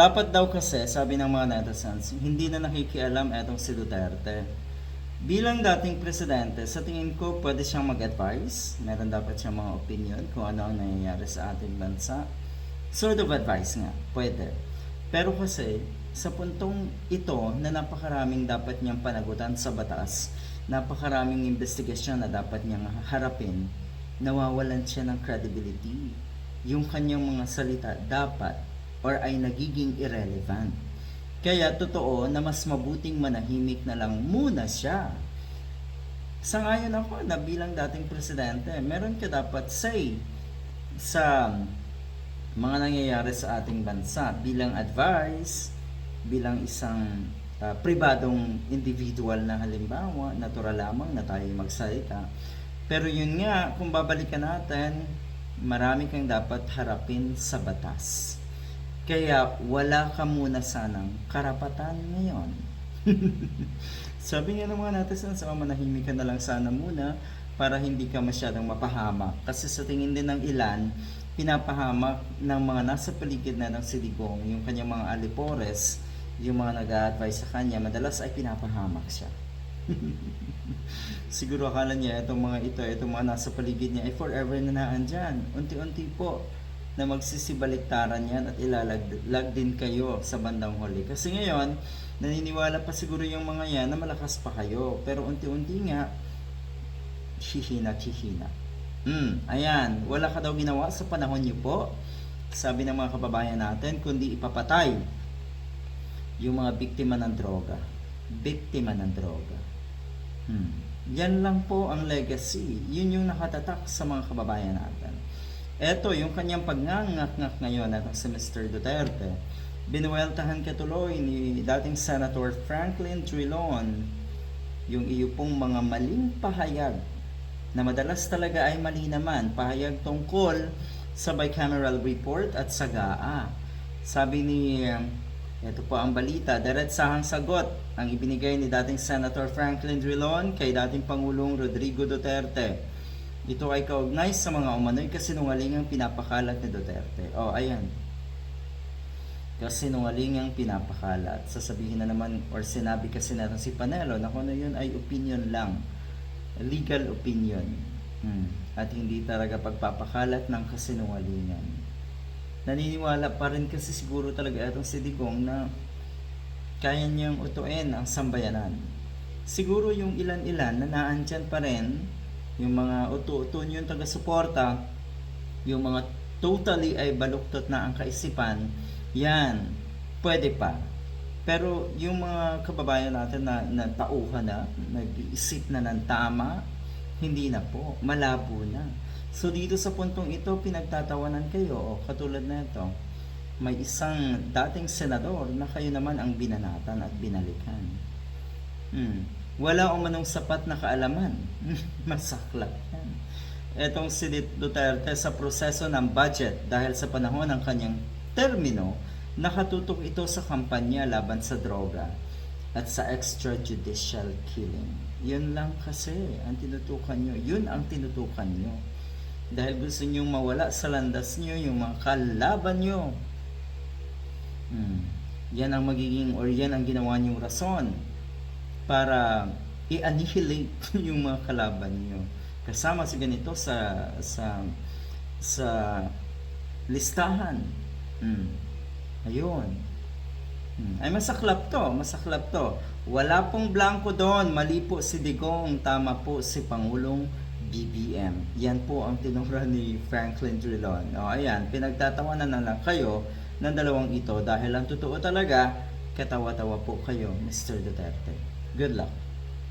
Dapat daw kasi, sabi ng mga netizens, hindi na nakikialam etong si Duterte. Bilang dating presidente, sa tingin ko pwede siyang mag-advise. Meron dapat siyang mga opinion kung ano ang nangyayari sa ating bansa. Sort of advice nga, pwede. Pero kasi, sa puntong ito na napakaraming dapat niyang panagutan sa batas, napakaraming investigasyon na dapat niyang harapin, nawawalan siya ng credibility. Yung kanyang mga salita dapat or ay nagiging irrelevant. Kaya totoo na mas mabuting manahimik na lang muna siya. Sangayon ako na bilang dating presidente, meron ka dapat say sa mga nangyayari sa ating bansa bilang advice, bilang isang uh, pribadong individual na halimbawa, natural lamang na tayo magsalita. Pero yun nga, kung babalikan natin, marami kang dapat harapin sa batas. Kaya wala ka muna sanang karapatan ngayon. Sabi nga ng mga natin sa manahimik ka na lang sana muna para hindi ka masyadong mapahamak. Kasi sa tingin din ng ilan, pinapahamak ng mga nasa paligid na ng siligong, yung kanyang mga alipores, yung mga nag-a-advise sa kanya, madalas ay pinapahamak siya. Siguro akala niya itong mga ito, itong mga nasa paligid niya ay forever na naandyan. Unti-unti po na magsisibaliktaran yan at ilalag din kayo sa bandang huli. Kasi ngayon, naniniwala pa siguro yung mga yan na malakas pa kayo. Pero unti-unti nga, hihina hihina. Hmm, ayan, wala ka daw ginawa sa panahon niyo po. Sabi ng mga kababayan natin, kundi ipapatay yung mga biktima ng droga. Biktima ng droga. Hmm. Yan lang po ang legacy. Yun yung nakatatak sa mga kababayan natin. Eto, yung kanyang pagngangak-ngak ngayon at si Mr. Duterte, binuweltahan katuloy ni dating Senator Franklin Trilon yung iyo pong mga maling pahayag na madalas talaga ay mali naman, pahayag tungkol sa bicameral report at sa GAA. Sabi ni, ito po ang balita, diretsahang sagot ang ibinigay ni dating Senator Franklin Drilon kay dating Pangulong Rodrigo Duterte. Ito ay kaugnay sa mga umano'y kasinungalingang pinapakalat ni Duterte. O, oh, ayan. Kasinungalingang pinapakalat. Sasabihin na naman, or sinabi kasi natin si Panelo, na kung ano yun ay opinion lang. Legal opinion. Hmm. At hindi talaga pagpapakalat ng kasinungalingan. Naniniwala pa rin kasi siguro talaga itong si Digong na kaya niyang utuin ang sambayanan. Siguro yung ilan-ilan na naandyan pa rin yung mga uto-uto yung taga-suporta, yung mga totally ay baluktot na ang kaisipan, yan, pwede pa. Pero yung mga kababayan natin na, na tauhan na, nag-iisip na ng tama, hindi na po, malabo na. So dito sa puntong ito, pinagtatawanan kayo, o katulad na ito, may isang dating senador na kayo naman ang binanatan at binalikan. Hmm wala o manong sapat na kaalaman. Masaklap yan. Etong si Duterte sa proseso ng budget dahil sa panahon ng kanyang termino, nakatutok ito sa kampanya laban sa droga at sa extrajudicial killing. Yun lang kasi ang tinutukan nyo. Yun ang tinutukan nyo. Dahil gusto nyo mawala sa landas nyo yung mga kalaban nyo. Hmm. Yan ang magiging or yan ang ginawa nyong rason para i-annihilate yung mga kalaban nyo. Kasama si ganito sa sa sa listahan. Hmm. Ayun. Hmm. Ay masaklap to, masaklap to. Wala pong blanco doon, mali po si Digong, tama po si Pangulong BBM. Yan po ang tinura ni Franklin Drilon. O ayan, pinagtatawanan na lang kayo ng dalawang ito dahil ang totoo talaga, katawa-tawa po kayo, Mr. Duterte. Good luck.